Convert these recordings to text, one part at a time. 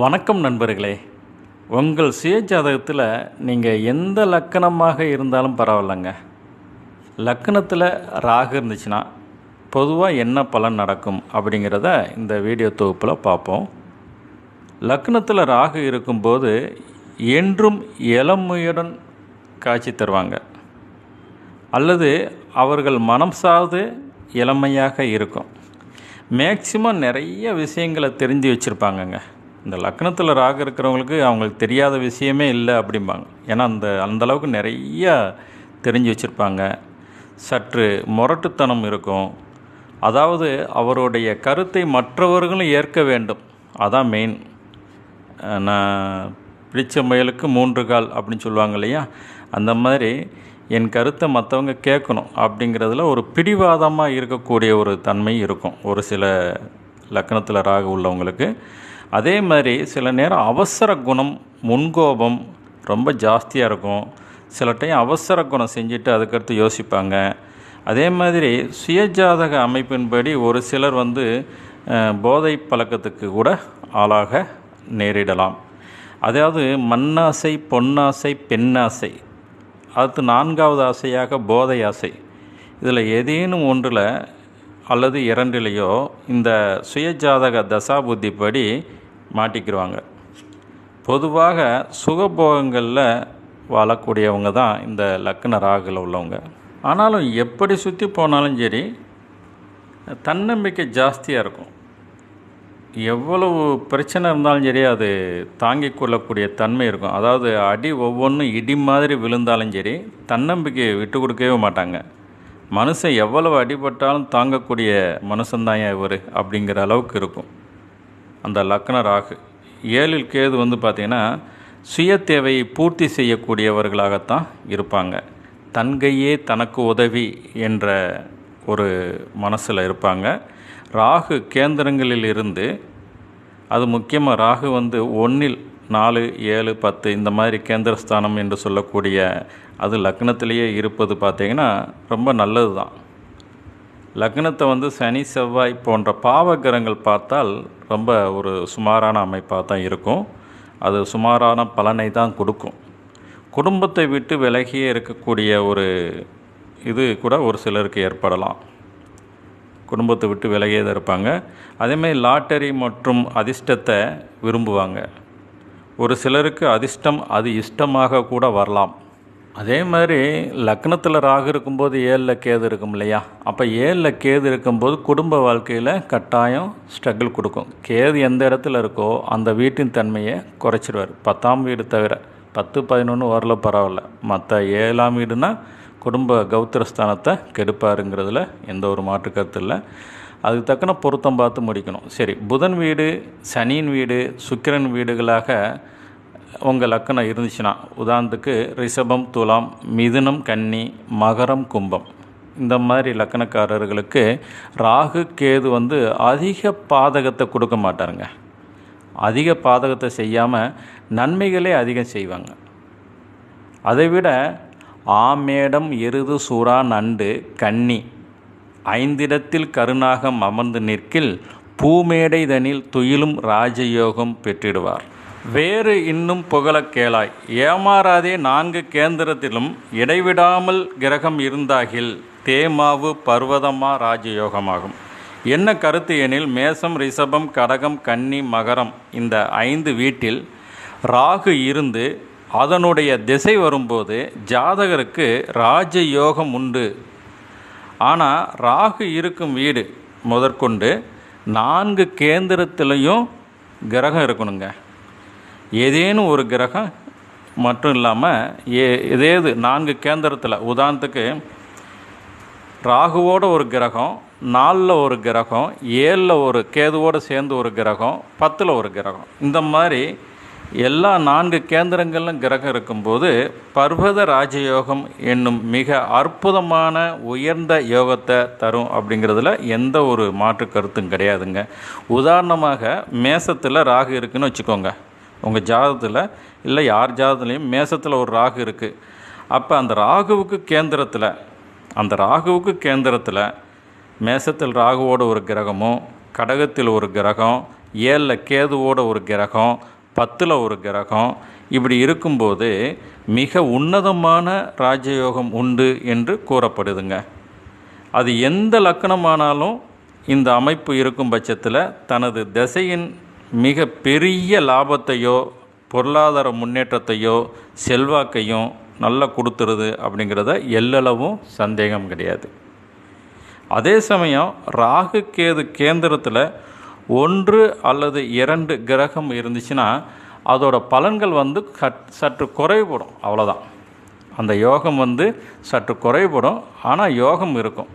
வணக்கம் நண்பர்களே. உங்கள் சுய ஜாதகத்தில் நீங்கள் எந்த லக்கணமாக இருந்தாலும் பரவாயில்லைங்க. லக்கணத்தில் ராகு இருந்துச்சுன்னா பொதுவாக என்ன பலன் நடக்கும் அப்படிங்கிறத இந்த வீடியோ தொகுப்பில் பார்ப்போம். லக்னத்தில் ராகு இருக்கும்போது என்றும் இளமையுடன் காட்சி தருவாங்க. அல்லது அவர்கள் மனம் சார்ந்து இளமையாக இருக்கும். மேக்சிமம் நிறைய விஷயங்களை தெரிஞ்சு வச்சுருப்பாங்கங்க. இந்த லக்னத்தில் ராகு இருக்கிறவங்களுக்கு அவங்களுக்கு தெரியாத விஷயமே இல்லை அப்படிம்பாங்க. ஏன்னா அந்த அந்தளவுக்கு நிறையா தெரிஞ்சு வச்சுருப்பாங்க. சற்று முரட்டுத்தனம் இருக்கும். அதாவது அவருடைய கருத்தை மற்றவர்களும் ஏற்க வேண்டும். அதான் மெயின் நான் பிடிச்ச முயலுக்கு மூன்று கால் அப்படின்னு சொல்லுவாங்க இல்லையா? அந்த மாதிரி என் கருத்தை மற்றவங்க கேட்கணும் அப்படிங்கிறதுல ஒரு பிடிவாதமாக இருக்கக்கூடிய ஒரு தன்மை இருக்கும். ஒரு சில லக்கணத்தில் ராகு உள்ளவங்களுக்கு. அதே மாதிரி சில நேரம் அவசர குணம் முன்கோபம் ரொம்ப ஜாஸ்தியாக இருக்கும். சில டைம் அவசர குணம் செஞ்சுட்டு அதுக்கடுத்து யோசிப்பாங்க. அதே மாதிரி சுயஜாதக அமைப்பின்படி ஒரு சிலர் வந்து போதை பழக்கத்துக்கு கூட ஆளாக நேரிடலாம். அதாவது மண்ணாசை பொன்னாசை பெண்ணாசை. அடுத்து நான்காவது ஆசையாக போதை ஆசை இதில் ஏதேனும் ஒன்றில் அல்லது இரண்டிலேயோ இந்த சுயஜாதக தசாபுத்திப்படி மாட்டிக்கிடுவாங்க பொதுவாக சுகபோகங்களில் வாழக்கூடியவங்க தான் இந்த லக்ன ராகுல உள்ளவங்க. ஆனாலும் எப்படி சுற்றி போனாலும் சரி தன்னம்பிக்கை ஜாஸ்தியாக இருக்கும். எவ்வளவு பிரச்சனை இருந்தாலும் சரி அது தாங்கிக் கொள்ளக்கூடிய தன்மை இருக்கும். அதாவது அடி ஒவ்வொன்றும் இடி மாதிரி விழுந்தாலும் சரி தன்னம்பிக்கையை விட்டு கொடுக்கவே மாட்டாங்க. மனுஷன் எவ்வளவு அடிபட்டாலும் தாங்கக்கூடிய மனுஷன்தான் இவர் அப்படிங்கிற அளவுக்கு இருக்கும். அந்த லக்ன ராகு. ஏழில் கேது வந்து பார்த்திங்கன்னா சுய தேவையை பூர்த்தி செய்யக்கூடியவர்களாகத்தான் இருப்பாங்க. தன்கையே தனக்கு உதவி என்ற ஒரு மனசில் இருப்பாங்க. ராகு கேந்திரங்களில் இருந்து அது முக்கியமாக ராகு வந்து ஒன்றில் நாலு ஏழு பத்து இந்த மாதிரி கேந்திரஸ்தானம் என்று சொல்லக்கூடிய அது லக்னத்திலேயே இருப்பது பார்த்திங்கன்னா ரொம்ப நல்லது தான் லக்னத்தை வந்து சனி செவ்வாய் போன்ற பாவகிரகங்கள் பார்த்தால் ரொம்ப ஒரு சுமாரான அமைப்பாக தான் இருக்கும். அது சுமாரான பலனை தான் கொடுக்கும். குடும்பத்தை விட்டு விலகியே இருக்கக்கூடிய ஒரு இது கூட ஒரு சிலருக்கு ஏற்படலாம். குடும்பத்தை விட்டு விலகியே தான் இருப்பாங்க. அதேமாதிரி லாட்டரி மற்றும் அதிர்ஷ்டத்தை விரும்புவாங்க. ஒரு சிலருக்கு அதிர்ஷ்டம் அது இஷ்டமாக கூட வரலாம். அதே மாதிரி லக்னத்தில் ராகு இருக்கும்போது ஏழில் கேது இருக்கும் இல்லையா? அப்போ ஏழில் கேது இருக்கும்போது குடும்ப வாழ்க்கையில் கட்டாயம் ஸ்ட்ரகிள் கொடுக்கும். கேது எந்த இடத்துல இருக்கோ அந்த வீட்டின் தன்மையை குறைச்சிடுவார் பத்தாம் வீடு தவிர பத்து பதினொன்று வரல பரவாயில்ல. மற்ற ஏழாம் வீடுனா குடும்ப கௌத்திரஸ்தானத்தை கெடுப்பாருங்கிறதுல எந்த ஒரு மாற்று கருத்து இல்லை. அதுக்கு தக்கன பொருத்தம் பார்த்து முடிக்கணும். சரி புதன் வீடு சனியின் வீடு சுக்கிரன் வீடுகளாக உங்கள் லக்கணம் இருந்துச்சுன்னா உதாரணத்துக்கு ரிஷபம் துலாம் மிதுனம் கன்னி மகரம் கும்பம். இந்த மாதிரி லக்கணக்காரர்களுக்கு ராகு கேது வந்து அதிக பாதகத்தை கொடுக்க மாட்டாருங்க. அதிக பாதகத்தை செய்யாமல் நன்மைகளே அதிகம் செய்வாங்க. அதை விட ஆமேடம் எருது சூறா நண்டு கன்னி ஐந்திடத்தில் கருணாகம் அமர்ந்து நிற்கில் பூமேடைதனில் துயிலும் ராஜயோகம் பெற்றிடுவார். வேறு இன்னும் புகழக் கேளாய். ஏமாறாதே நான்கு கேந்திரத்திலும் இடைவிடாமல் கிரகம் இருந்தாகில் தேமாவு பர்வதமா ராஜயோகமாகும். என்ன கருத்து எனில் மேசம் ரிஷபம் கடகம் கன்னி மகரம் இந்த ஐந்து வீட்டில் ராகு இருந்து அதனுடைய திசை வரும்போது ஜாதகருக்கு ராஜயோகம் உண்டு. ஆனால் ராகு இருக்கும் வீடு முதற்கொண்டு நான்கு கேந்திரத்திலையும் கிரகம் இருக்கணுங்க. ஏதேனும் ஒரு கிரகம் மட்டும் இல்லாமல் ஏ இதேது நான்கு கேந்திரத்தில் உதாரணத்துக்கு ராகுவோட ஒரு கிரகம் நாலில் ஒரு கிரகம் ஏழில் ஒரு கேதுவோடு சேர்ந்து ஒரு கிரகம் பத்தில் ஒரு கிரகம். இந்த மாதிரி எல்லா நான்கு கேந்திரங்களிலும் கிரகம் இருக்கும்போது பர்வத ராஜயோகம் என்னும் மிக அற்புதமான உயர்ந்த யோகத்தை தரும் அப்படிங்கிறதுல எந்த ஒரு மாற்று கருத்தும் கிடையாதுங்க. உதாரணமாக மேசத்தில் ராகு இருக்குன்னு வச்சுக்கோங்க. உங்கள் ஜாதகத்தில் இல்லை யார் ஜாதத்துலேயும் மேசத்தில் ஒரு ராகு இருக்குது அப்போ அந்த ராகுவுக்கு கேந்திரத்தில் அந்த ராகுவுக்கு கேந்திரத்தில் மேசத்தில் ராகுவோட ஒரு கிரகமும் கடகத்தில் ஒரு கிரகம் ஏழில் கேதுவோட ஒரு கிரகம் பத்தில் ஒரு கிரகம் இப்படி இருக்கும்போது மிக உன்னதமான ராஜயோகம் உண்டு என்று கூறப்படுதுங்க. அது எந்த லக்கணமானாலும் இந்த அமைப்பு இருக்கும் பட்சத்தில் தனது திசையின் மிக பெரிய லாபத்தையோ பொருளாதார முன்னேற்றத்தையோ செல்வாக்கையும் நல்லா கொடுத்துருது அப்படிங்கிறத எல்லளவும் சந்தேகம் கிடையாது. அதே சமயம் ராகு கேது கேந்திரத்தில் ஒன்று அல்லது இரண்டு கிரகம் இருந்துச்சுன்னா அதோட பலன்கள் வந்து சற்று குறைபடும் அவ்வளோதான் அந்த யோகம் வந்து சற்று குறைபடும் ஆனால் யோகம் இருக்கும்.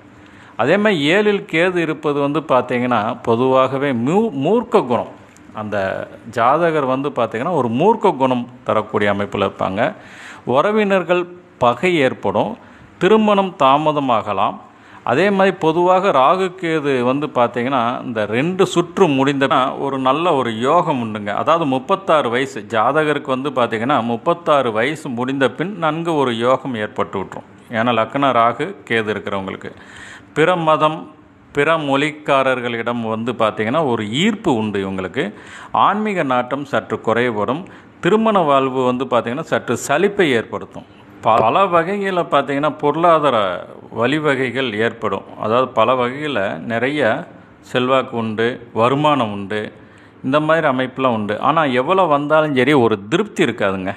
அதே மாதிரி ஏழில் கேது இருப்பது வந்து பார்த்திங்கன்னா பொதுவாகவே மூ மூர்க்க குணம். அந்த ஜாதகர் வந்து பார்த்திங்கன்னா ஒரு மூர்க்க குணம் தரக்கூடிய அமைப்பில் இருப்பாங்க. உறவினர்கள் பகை ஏற்படும். திருமணம் தாமதமாகலாம். அதே மாதிரி பொதுவாக ராகு கேது வந்து பார்த்திங்கன்னா இந்த ரெண்டு சுற்று முடிந்தனா ஒரு நல்ல ஒரு யோகம் உண்டுங்க. அதாவது முப்பத்தாறு வயசு. ஜாதகருக்கு வந்து பார்த்திங்கன்னா முப்பத்தாறு வயசு முடிந்த பின் நன்கு ஒரு யோகம் ஏற்பட்டு விட்டுரும். ஏன்னா லக்ன ராகு கேது இருக்கிறவங்களுக்கு. பிற மதம் பிற மொழிக்காரர்களிடம் வந்து பார்த்திங்கன்னா ஒரு ஈர்ப்பு உண்டு இவங்களுக்கு. ஆன்மீக நாட்டம் சற்று குறைபடும். திருமண வாழ்வு வந்து பார்த்திங்கன்னா சற்று சலிப்பை ஏற்படுத்தும். பல வகைகளில் பார்த்திங்கன்னா பொருளாதார வழிவகைகள் ஏற்படும். அதாவது பல வகையில் நிறைய செல்வாக்கு உண்டு வருமானம் உண்டு இந்த மாதிரி அமைப்பெலாம் உண்டு. ஆனால் எவ்வளோ வந்தாலும் சரி ஒரு திருப்தி இருக்காதுங்க.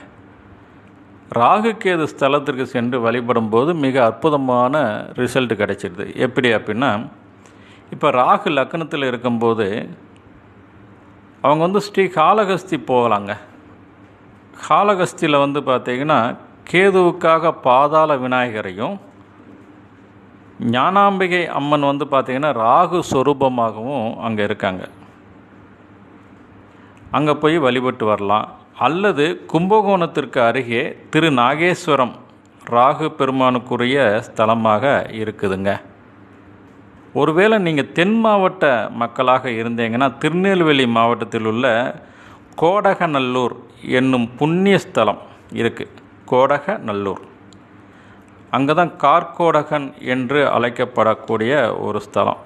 ராகு ஸ்தலத்திற்கு சென்று வழிபடும் போது மிக அற்புதமான ரிசல்ட் கிடைச்சிடுது எப்படி அப்படின்னா இப்போ ராகு லக்னத்தில் இருக்கும்போது அவங்க வந்து ஸ்ரீ காளகஸ்தி போகலாங்க. காளகஸ்தியில் வந்து பார்த்திங்கன்னா கேதுவுக்காக பாதாள விநாயகரையும் ஞானாம்பிகை அம்மன் வந்து பார்த்திங்கன்னா ராகு சொரூபமாகவும் அங்கே இருக்காங்க. அங்கே போய் வழிபட்டு வரலாம். அல்லது கும்பகோணத்திற்கு அருகே திரு நாகேஸ்வரம் ராகு பெருமானுக்குரிய ஸ்தலமாக இருக்குதுங்க. ஒருவேளை நீங்கள் தென் மாவட்ட மக்களாக இருந்தீங்கன்னா திருநெல்வேலி மாவட்டத்தில் உள்ள கோடகநல்லூர் என்னும் புண்ணிய ஸ்தலம் இருக்குது கோடகநல்லூர். அங்கே தான் கார்கோடகன் என்று அழைக்கப்படக்கூடிய ஒரு ஸ்தலம்.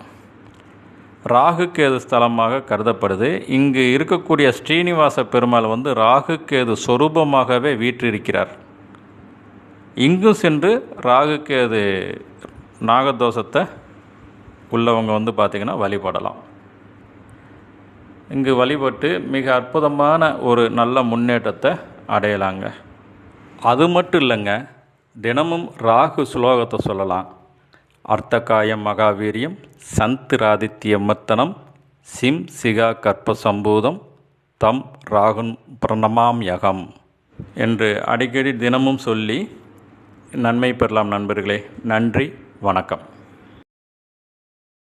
ராகு கேது ஸ்தலமாக கருதப்படுது. இங்கு இருக்கக்கூடிய ஸ்ரீனிவாச பெருமாள் வந்து ராகு கேது சொரூபமாகவே வீற்றிருக்கிறார். இங்கும் சென்று ராகு கேது நாகதோஷத்தை உள்ளவங்க வந்து பார்த்திங்கன்னா வழிபடலாம். இங்கு வழிபட்டு மிக அற்புதமான ஒரு நல்ல முன்னேற்றத்தை அடையலாங்க. அது மட்டும் இல்லைங்க தினமும் ராகு ஸ்லோகத்தை சொல்லலாம். அர்த்தகாயம் மகாவீரியம் சந்திராதித்ய மத்தனம் சிம் சிகா கற்பசம்பூதம் தம் ராகுன் பிரணமாம் யகம் என்று அடிக்கடி தினமும் சொல்லி நன்மை பெறலாம் நண்பர்களே. நன்றி வணக்கம்.